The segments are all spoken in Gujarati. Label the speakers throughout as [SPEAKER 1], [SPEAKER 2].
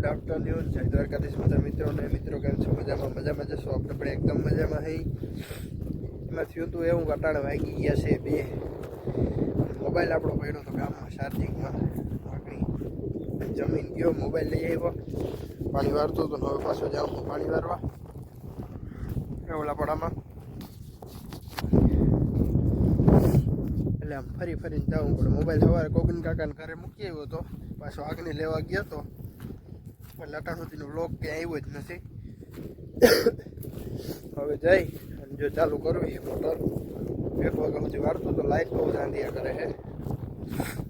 [SPEAKER 1] ગુડ આફ્ટરનૂન જય દ્વારકાધીશ બધા મિત્રોને મિત્રો, કેમ છો? મજામાં મજામાં જશો આપણે પણ એકદમ મજામાં હઈ. એમાં થયું હતું એવું કટાળ વાગી ગયા છે બે. મોબાઈલ આપણો પડ્યો હતો ગામમાં, ચાર્જિંગમાં. આગળ જમીન ગયો, મોબાઈલ લઈ આવ્યો. પાણી વારતો હતો ને હવે પાછો જાઉં છું પાણી વારવા. ઓલાપડામાં એટલે આમ ફરી ફરીને જવું પડે. મોબાઈલ સવારે કોકન કાકાને ઘરે મૂકી આવ્યો હતો પાછો આગને લેવા ગયો હતો પણ લટાણ સુધીનો બ્લોક ક્યાં આવ્યો જ નથી. હવે જઈ અને જો ચાલુ કરવું એ મોટર એક વાગ્યા સુધી વાળતું તો લાઇટ બહુ ધાંધિયા કરે છે.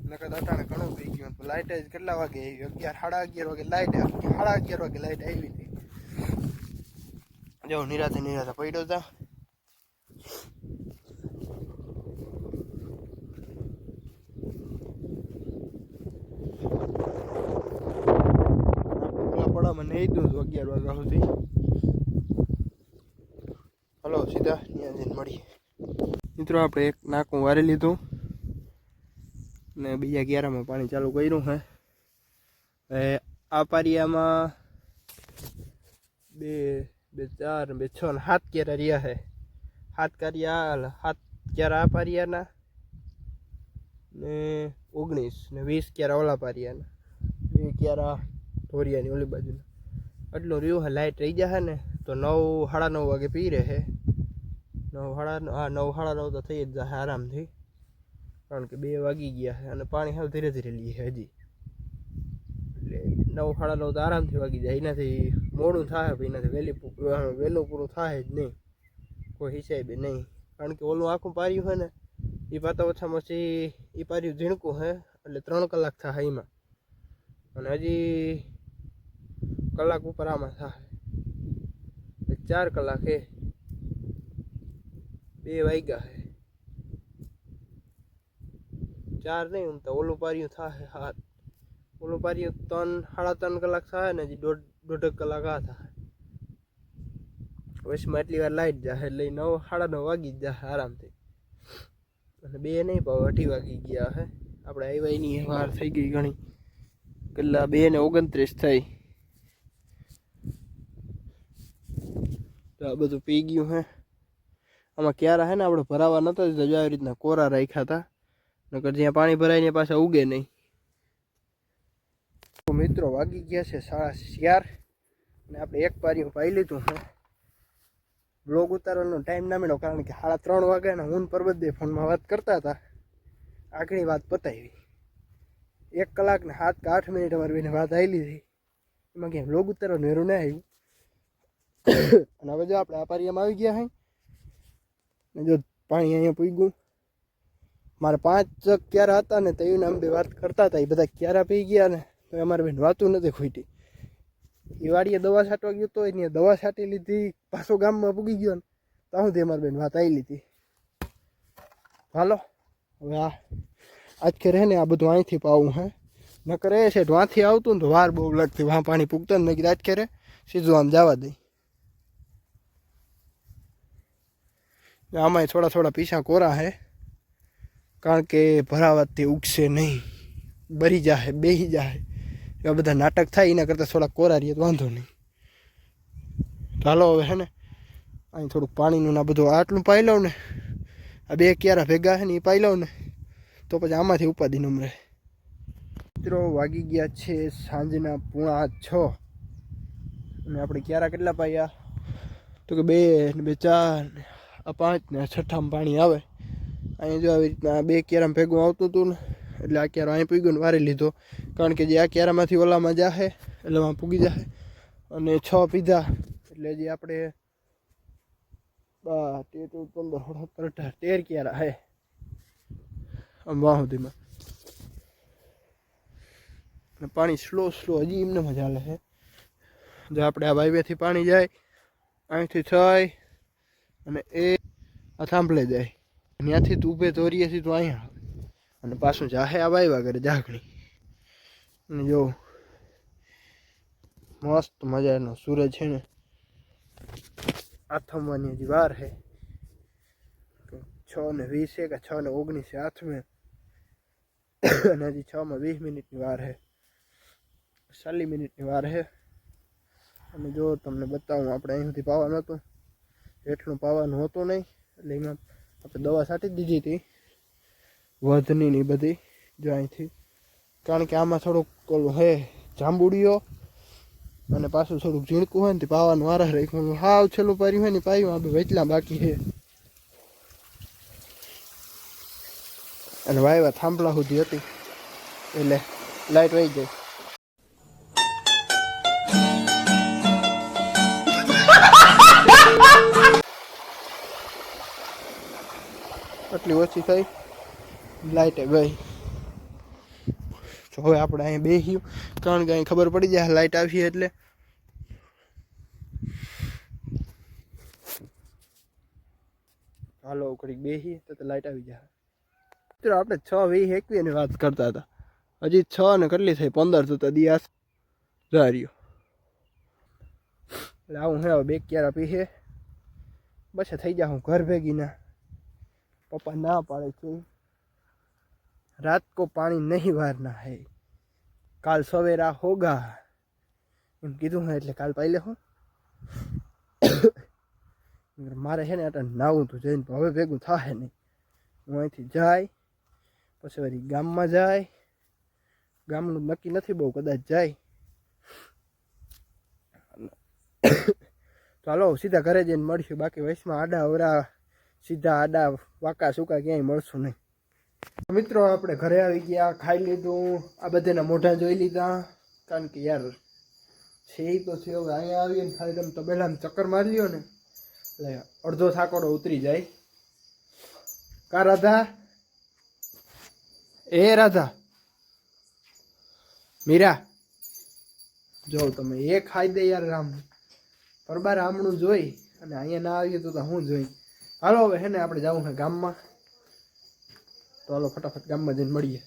[SPEAKER 1] નકર અટાણે ઘણું થઈ ગયું તો લાઇટ જ કેટલા વાગે આવી? અગિયાર, સાડા અગિયાર વાગે લાઇટ સાડા અગિયાર વાગે લાઇટ આવી હતી. જો નિરાતે નિરાતે પડ્યો હતા પડામાં એ દઉં છું અગિયાર વાગ્યા સુધી. હલો, સીધા ત્યાં જઈને મળીએ. મિત્રો, આપણે એક નાકું વારી લીધું ને બીજા ગ્યારામાં પાણી ચાલુ કર્યું હે. એ આ પારિયામાં બે બે, ચાર બે, છ ને સાત ક્યારા રહ્યા છે સાત કાર્યા સાત ક્યારા આ પારિયાના ને ઓગણીસ ને વીસ ક્યારા ઓલા પારિયાના. બે ક્યારા ધોરિયાની ઓલી બાજુના. એટલું રહ્યું લાઇટ રહી જશે ને, તો નવ સાડા નવ વાગે પી રહે નવ સાડા હા, નવ સાડા નવ તો થઈ જ જશે આરામથી. કારણ કે બે વાગી ગયા છે અને પાણી હાવ ધીરે ધીરે લઈએ હજી. એટલે નવ સાડા નવ તો આરામથી વાગી જાય, એનાથી મોડું થાય એનાથી વહેલી વહેલું પૂરું થાય જ નહીં. કોઈ હિસાબે નહીં. કારણ કે ઓલું આખું પાર્યું હોય ને, એ પાતા ઓછામાં ઓછી, એ પાર્યું ઝીણકું હે, એટલે ત્રણ કલાક થાય એમાં. અને હજી કલાક ઉપર આમાં થાય. ચાર કલાક હે બે વાગ્યા હે. ચાર નહીં, આમ તો ઓલું પાર્યું થાય હાથ. ઓલું પાર્યું ત્રણ, સાડા ત્રણ કલાક થાય ને હજી દોઢ દોઢ કલાક આ થાય. વચમાં એટલી વાર લાઈટ જાય એટલે નવ, સાડા નવ વાગી જ જાય આરામથી. અને બે નહીં પાવ અઢી વાગી ગયા હે. આપણે આવ્યા એની વાર થઈ ગઈ ઘણી. કલાક બે ને ઓગણત્રીસ થઈ. તો આ બધું પી ગયું હે. આમાં ક્યારા હે ને આપણે ભરાવા નતા દીધા, જો આવી રીતના કોરા રાખ્યા હતા. નકર જ્યાં પાણી ભરાય ને પાછા ઉગે નહીં. તો મિત્રો વાગી ગયા છે સાડા ચાર અને આપણે એક પારી પાઈ લીધું હે. બ્લોગ ઉતારવાનો ટાઈમ ના મળ્યો કારણ કે સાડા ત્રણ વાગ્યા ને હું પરબત દે ફોનમાં વાત કરતા હતા. આગળની વાત પતાવી એક કલાક ને સાત કે આઠ મિનિટ અમારી બેને વાત આવેલી હતી. એમાં ક્યાંય બ્લોગ ઉતારવાનું વેરું ના આવ્યું. અને હવે જો આપણે આ પારિયામાં આવી ગયા ને જો પાણી અહીંયા પૂગ્યું. મારે પાંચ ક્યારા હતા ને તો એના બે વાત કરતા હતા, એ બધા ક્યારા પી ગયા ને, તો અમારે બેન વાતું નથી ખૂટી એ વાડીએ દવા છાંટવા ગયો તો એની દવા છાંટી લીધી, પાછો ગામમાં પૂગી ગયો ને, તો હું તે અમારે બેન વાત આવી લીધી. હાલો, હવે આ, આજ કે રહે ને આ બધું અહીંથી પાવું હે. નકર એ છે વાંથી આવતું ને તો વાર બહુ લાગતી, વાં પાણી પૂગતા ને નકર આજ કરે સીધું આમ જવા દઈ આમાંય થોડા થોડા પીછા કોરા હે, કારણ કે ભરાવાથી ઉગશે નહીં, બરી જાહે, બેહી જાહે. એવા બધા નાટક થાય, એના કરતાં થોડા કોરા રહીએ તો વાંધો નહીં. ચાલો હવે હે ને, અહીં થોડુંક પાણીનું ના બધું આટલું પાઈ લઉં ને, આ બે ક્યારા ભેગા છે ને એ પાઈ લઉં ને, તો પછી આમાંથી ઉપાધિ નમરે મિત્રો, વાગી ગયા છે સાંજના પૂણા છ, અને આપણે ક્યારા કેટલા પાયા? તો કે બે ને બે ચાર આ પાંચ ને છઠ્ઠામાં પાણી આવે. અહીંયા જો આવી રીતના બે ક્યારામાં ભેગું આવતું હતું ને, એટલે આ કેરો અહીં પૂગ્યો ને વારી લીધો. કારણ કે જે આ કેરામાંથી ઓલામાં જાહે, એટલે આમાં પૂગી જાહે. અને છ પીધા, એટલે જે આપણે તેર ચૌદ પંદર સોળ અઢાર, તેર કેરા હે. આમ વાહ અને પાણી સ્લો સ્લો, હજી એમને મજા લે છે. જો આપણે આ વાયવેથી પાણી જાય, અહીંથી થઈ અને એ આ થાંભલે જાય. ત્યાંથી તું ઊભે છીએ તું અહીંયા અને પાછું જાહે આ વાયવા કરે જાગણી અને જો, મસ્ત મજાનો સૂરજ છે ને આથમવાની હજી વાર છે છ ને વીસ કે છ ને ઓગણીસ હાથમે અને હજી છ માં વીસ મિનિટની વાર છે ચાલીસ મિનિટની વાર છે અને જો તમને બતાવું, આપણે અહીં સુધી પાવા હેઠનું પાવાનું હતું નહીં. એટલે એમાં આપણે દવા છાંટી દીધી હતી. વધની ને બધી જો અહીંથી. કારણ કે આમાં થોડુંક ઓલું હે જાંબુડીઓ અને પાછું થોડુંક ઝીણકું હોય ને પાવાનું વારા રાખ્યું. હાવ છેલ્લું પાર્યું હોય ને પાયું આપણે વેચલા બાકી છે. અને વાયવા થાંભલા સુધી હતી. એટલે લાઈટ વહી જાય આટલી ઓછી થઈ. લાઈટે ગઈ. તો હવે આપણે અહીં બેસ્યું કારણ કે અહીં ખબર પડી જાય, લાઈટ આવી એટલે. હાલો, ઘડીક બેસી તો લાઇટ આવી જાય. મિત્રો, આપણે છ વીસ એકવી ની વાત કરતા હતા. હજી છ ને કેટલી થઈ? પંદર તો દિયાસ ધાર્યો. એટલે આવું હે બેગ ક્યારા પીએ બસ થઈ જા, હું ઘર ભેગી ના. પપ્પા ના પાડે છે. રાત કો પાણી નહીં વારના હે. કાલ સવેરા હોગા. એમ કીધું હોય એટલે કાલ પાઈ લેહો. મારે છે ને એટલે નાવું તું જઈને હવે ભેગું થાય નહીં. હું અહીંથી જાય, પછી વળી ગામમાં જાય. ગામનું નક્કી નથી બહુ, કદાચ જાય. ચાલો, સીધા ઘરે જઈને મળીશું. બાકી વયસમાં આડા અવરા સીધા આડા વાકા સુકા ક્યાંય મળશું નહીં. મિત્રો, આપણે ઘરે આવી ગયા, ખાઈ લીધું, આ બધાના મોઢા જોઈ લીધા, કારણ કે યાર છે તો છે, હવે અહીંયા આવીએ ને ખાલી તમે તબેલામાં ચક્કર મારી લ્યો ને. એટલે અડધો થાકોડો ઉતરી જાય. કા રાધા? એ રાધા. મીરા. જો તમે એ ખાઈ દે યાર રામ પરબાર આમણું જોઈ અને અહીંયા ના આવીએ તો હું જોઈ. હાલો હવે હે ને આપણે જવું છે ગામમાં. તો હાલો ફટાફટ ગામમાં જઈને મળીએ.